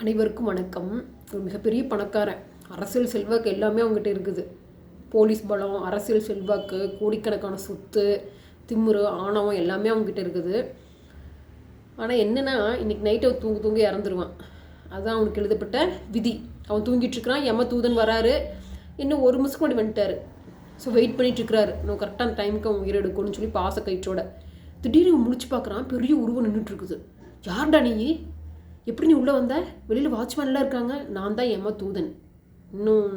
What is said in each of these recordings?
அனைவருக்கும் வணக்கம். ஒரு மிகப்பெரிய பணக்காரன். அரசியல் செல்வாக்கு எல்லாமே அவங்ககிட்ட இருக்குது. போலீஸ் பலம் அரசியல் செல்வாக்கு கோடிக்கணக்கான சொத்து திம்முரு ஆணவம் எல்லாமே அவங்ககிட்ட இருக்குது. ஆனால் என்னென்னா இன்றைக்கி நைட்டு அவன் தூங்கி தூங்கி இறந்துருவான். அதுதான் அவனுக்கு எழுதப்பட்ட விதி. அவன் தூங்கிட்டுருக்கிறான் எம்ம தூதன் வராரு. இன்னும் ஒரு நிமிஷம் கூட வந்துட்டார். ஸோ வெயிட் பண்ணிட்டு இருக்கிறாரு. இன்னும் கரெக்டான டைமுக்கு அவன் உயிர் எடுக்கணும்னு சொல்லி பாச கயிற்றோட. திடீர்னு முடிச்சு முழிச்சு பார்க்குறான் பெரிய உருவம் நின்றுட்டுருக்குது யார்டா நீ? எப்படி நீ உள்ளே வந்த? வெளியில் வாட்ச்மேன்லாம் இருக்காங்க. நான் தான் ஏமா தூதன். இன்னும்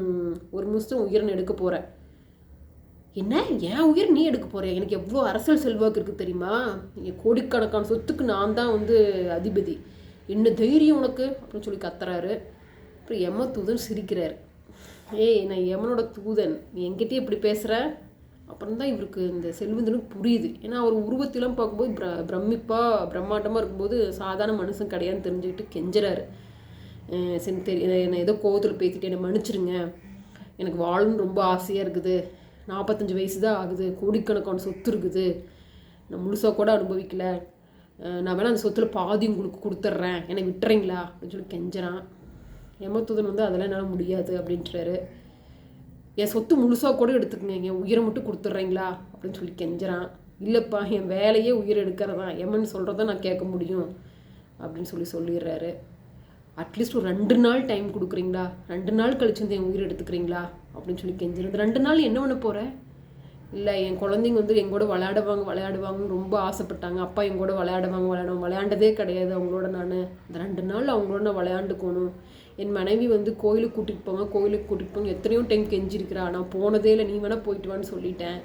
ஒரு நிமிஷம் உயிரன் எடுக்க போகிறேன் என்ன? என் உயிர் நீ எடுக்க போகிற எனக்கு எவ்வளோ அரசியல் செல்வாக்கு இருக்குது தெரியுமா? என் கோடிக்கணக்கான சொத்துக்கு நான் தான் வந்து அதிபதி. என்ன தைரியம் உனக்கு? அப்படின்னு சொல்லி கத்துறாரு. அப்புறம் எம்ம தூதன் சிரிக்கிறார். ஏய் நான் எமனோட தூதன். நீ என்கிட்டயே இப்படி பேசுகிற அப்புறம் தான் இவருக்கு இந்த செல்வந்தனுக்கு புரியுது. ஏன்னா அவர் உருவத்திலாம் பார்க்கும்போது பிர பிரமிப்பாக பிரம்மாண்டமாக இருக்கும்போது சாதாரண மனுஷன் கிடையாதுன்னு தெரிஞ்சுக்கிட்டு கெஞ்சுறாரு. சரி தெரி என்னை ஏதோ கோவத்தில் பேசிட்டு என்னை மன்னிச்சிருங்க. எனக்கு வாழணும்னு ரொம்ப ஆசையாக இருக்குது. நாற்பத்தஞ்சு வயசு தான் ஆகுது. கோடிக்கணக்கான சொத்து இருக்குது. நான் முழுசாக கூட அனுபவிக்கல. நான் வேணால் அந்த சொத்தில் பாதி உங்களுக்கு கொடுத்துட்றேன் என்னை விட்டுறீங்களா? அப்படின்னு சொல்லி கெஞ்சுறான். எமத்துதன் வந்து அதெல்லாம் என்னால் முடியாது அப்படின்றாரு. என் சொத்து முழுசாக கூட எடுத்துக்கங்க என் உயிரை மட்டும் கொடுத்துட்றீங்களா? அப்படின்னு சொல்லி கெஞ்சுறான். இல்லைப்பா என் வேலையே உயிர் எடுக்கிறதா? எம்மன் சொல்கிறத நான் கேட்க முடியும். அப்படின்னு சொல்லி சொல்லிடுறாரு. அட்லீஸ்ட் ஒரு ரெண்டு நாள் டைம் கொடுக்குறீங்களா? ரெண்டு நாள் கழிச்சு வந்து என் உயிர் எடுத்துக்கிறீங்களா? அப்படின்னு சொல்லி கெஞ்சிருந்து ரெண்டு நாள் என்ன பண்ண போகிற இல்லை என் குழந்தைங்க வந்து எங்கூட விளையாடுவாங்க விளையாடுவாங்கன்னு ரொம்ப ஆசைப்பட்டாங்க. அப்பா எங்கூட விளையாடுவாங்க விளையாடுவாங்க. விளையாண்டதே கிடையாது அவங்களோட நான். இந்த ரெண்டு நாள் அவங்களோட நான் விளையாண்டுக்கணும். என் மனைவி வந்து கோயிலுக்கு கூட்டிகிட்டு போங்க கோயிலுக்கு கூட்டிகிட்டு போங்க எத்தனையோ டைம் கெஞ்சிருக்கிறா. நான் போனதே இல்லை நீ வேணால் போயிட்டு வான்னு சொல்லிட்டேன்.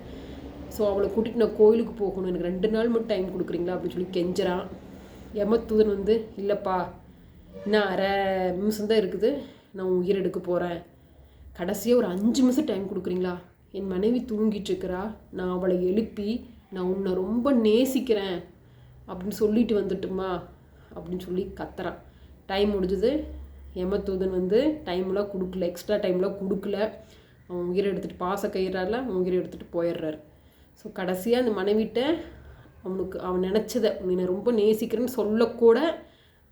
ஸோ அவளை கூட்டிகிட்டு நான் கோயிலுக்கு போகணும். எனக்கு ரெண்டு நாள் மட்டும் டைம் கொடுக்குறீங்களா அப்படின்னு சொல்லி கெஞ்சுறான் எமத்தூதன் வந்து இல்லைப்பா இன்னும் அரை நிமிஷம் தான் இருக்குது. நான் உயிர் எடுக்க போகிறேன் கடைசியாக ஒரு அஞ்சு நிமிஷம் டைம் கொடுக்குறீங்களா? என் மனைவி தூங்கிட்டு இருக்கிறா. நான் அவளை எழுப்பி நான் உன்னை ரொம்ப நேசிக்கிறேன். அப்படின்னு சொல்லிட்டு வந்துட்டுமா? அப்படின்னு சொல்லி கத்துறான் டைம் முடிஞ்சது. எமத்தூதன் வந்து டைம்லாம் கொடுக்கல எக்ஸ்ட்ரா டைம்லாம் கொடுக்கல. அவன் உயிரை எடுத்துகிட்டு பாச கயிறால அவன் உயிரை எடுத்துகிட்டு போயிடுறாரு. ஸோ கடைசியாக அந்த மனைவிட்ட அவனுக்கு அவன் நினச்சதை நீ ரொம்ப நேசிக்கிறேன்னு சொல்லக்கூட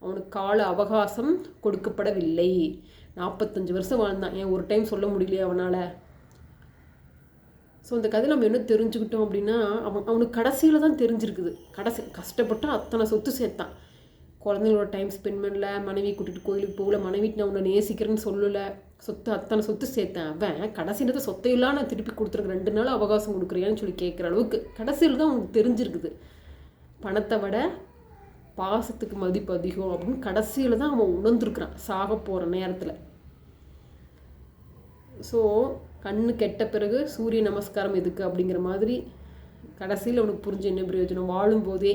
அவனுக்கு கால அவகாசம் கொடுக்கப்படவில்லை. நாற்பத்தஞ்சு வருஷம் வாழ்ந்தான். ஏன் ஒரு டைம் சொல்ல முடியலையே அவனால்? ஸோ அந்த கதை நம்ம என்ன தெரிஞ்சுக்கிட்டோம் அப்படின்னா அவன் அவனுக்கு கடைசியில் தான் தெரிஞ்சிருக்குது. கடைசி கஷ்டப்பட்டு அத்தனை சொத்து சேர்த்தான். குழந்தைங்களோட டைம் ஸ்பெண்ட் பண்ணல மனைவி கூட்டிகிட்டு கோயிலுக்கு போகல மனைவி நான் உன்னை நேசிக்கிறேன்னு சொல்லலை. சொத்து அத்தனை சொத்து சேர்த்தேன். அவன் கடைசியில் தான் சொத்தையெல்லாம் நான் திருப்பி கொடுத்துருக்கேன் ரெண்டு நாள் அவகாசம் கொடுக்குறியான்னு சொல்லி கேட்குற அளவுக்கு கடைசியில் தான் அவனுக்கு தெரிஞ்சிருக்குது. பணத்தை விட பாசத்துக்கு மதிப்பு அதிகம் அப்படின்னு கடைசியில் தான் அவன் உணர்ந்துருக்குறான் சாக போகிற நேரத்தில். ஸோ கண்ணு கெட்ட பிறகு சூரிய நமஸ்காரம் எதுக்கு அப்படிங்கிற மாதிரி கடைசியில் அவனுக்கு புரிஞ்ச என்ன பிரயோஜனம்? வாழும்போதே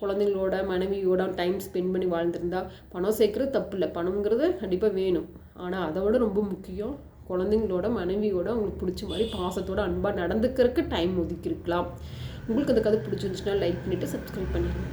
குழந்தைங்களோட மனைவியோட டைம் ஸ்பெண்ட் பண்ணி வாழ்ந்துருந்தா பணம் சேர்க்குறது தப்பு இல்லை பணம்ங்கிறது கண்டிப்பாக வேணும். ஆனால் அதை விட ரொம்ப முக்கியம் குழந்தைங்களோட மனைவியோட அவங்களுக்கு பிடிச்ச மாதிரி பாசத்தோட அன்பாக நடந்துக்கிறதுக்கு டைம் ஒதுக்கியிருக்கலாம். உங்களுக்கு அந்த கதை பிடிச்சிருந்துச்சுன்னா லைக் பண்ணிவிட்டு சப்ஸ்கிரைப் பண்ணிடுங்க.